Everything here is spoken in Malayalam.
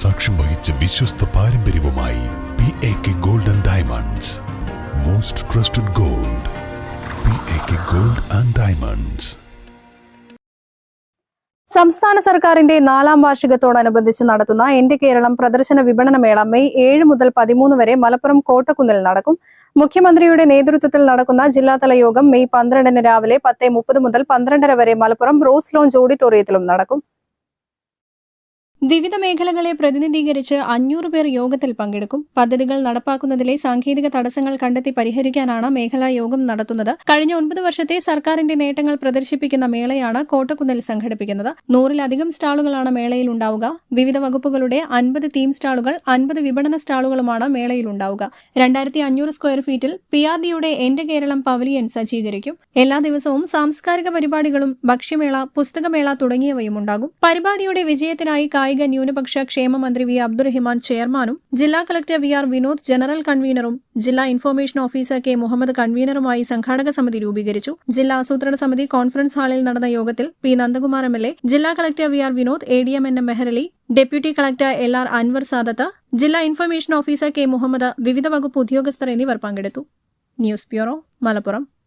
സാക്ഷ്യം വഹിച്ച വിശ്വസ്ത പാരമ്പര്യവുമായി P A K gold and diamonds most trusted gold P A K gold and diamonds സംസ്ഥാന സർക്കാരിന്റെ നാലാം വാർഷികത്തോടനുബന്ധിച്ച് നടത്തുന്ന എന്റെ കേരളം പ്രദർശന വിപണന മേള മെയ് ഏഴ് മുതൽ പതിമൂന്ന് വരെ മലപ്പുറം കോട്ടക്കുന്നിൽ നടക്കും. മുഖ്യമന്ത്രിയുടെ നേതൃത്വത്തിൽ നടക്കുന്ന ജില്ലാതല യോഗം മെയ് പന്ത്രണ്ടിന് രാവിലെ പത്ത് മുപ്പത് മുതൽ പന്ത്രണ്ടര വരെ മലപ്പുറം റോസ് ലോഞ്ച് ഓഡിറ്റോറിയത്തിലും നടക്കും. വിവിധ മേഖലകളെ പ്രതിനിധീകരിച്ച് അഞ്ഞൂറ് പേർ യോഗത്തിൽ പങ്കെടുക്കും. പദ്ധതികൾ നടപ്പാക്കുന്നതിലെ സാങ്കേതിക തടസ്സങ്ങൾ കണ്ടെത്തി പരിഹരിക്കാനാണ് മേഖലാ യോഗം നടത്തുന്നത്. കഴിഞ്ഞ ഒൻപത് വർഷത്തെ സർക്കാരിന്റെ നേട്ടങ്ങൾ പ്രദർശിപ്പിക്കുന്ന മേളയാണ് കോട്ടക്കുന്നിൽ സംഘടിപ്പിക്കുന്നത്. നൂറിലധികം സ്റ്റാളുകളാണ് മേളയിൽ ഉണ്ടാവുക. വിവിധ വകുപ്പുകളുടെ അൻപത് തീം സ്റ്റാളുകൾ അൻപത് വിപണന സ്റ്റാളുകളുമാണ് മേളയിൽ ഉണ്ടാവുക. രണ്ടായിരത്തി അഞ്ഞൂറ് സ്ക്വയർ ഫീറ്റിൽ പി ആർ ഡിയുടെ എന്റെ കേരളം പവലിയൻ സജ്ജീകരിക്കും. എല്ലാ ദിവസവും സാംസ്കാരിക പരിപാടികളും ഭക്ഷ്യമേള പുസ്തകമേള തുടങ്ങിയവയും ഉണ്ടാകും. പരിപാടിയുടെ വിജയത്തിനായി കായിക ന്യൂനപക്ഷ ക്ഷേമ മന്ത്രി വി. അബ്ദുറഹിമാൻ ചെയർമാനും ജില്ലാ collector V. R. Vinod general കൺവീനറും ജില്ലാ ഇൻഫർമേഷൻ ഓഫീസർ കെ. മുഹമ്മദ് കൺവീനറുമായി സംഘാടക സമിതി രൂപീകരിച്ചു. ജില്ലാ ആസൂത്രണ സമിതി കോൺഫറൻസ് ഹാളിൽ നടന്ന യോഗത്തിൽ P. Nandakumar M. L. A ജില്ലാ collector V. R. Vinod A. D. M. N. M. Meharali deputy collector L. R. Anwar Sadath ജില്ലാ ഇൻഫർമേഷൻ ഓഫീസർ കെ. മുഹമ്മദ് വിവിധ വകുപ്പ് ഉദ്യോഗസ്ഥർ എന്നിവർ പങ്കെടുത്തു. News bureau Malappuram.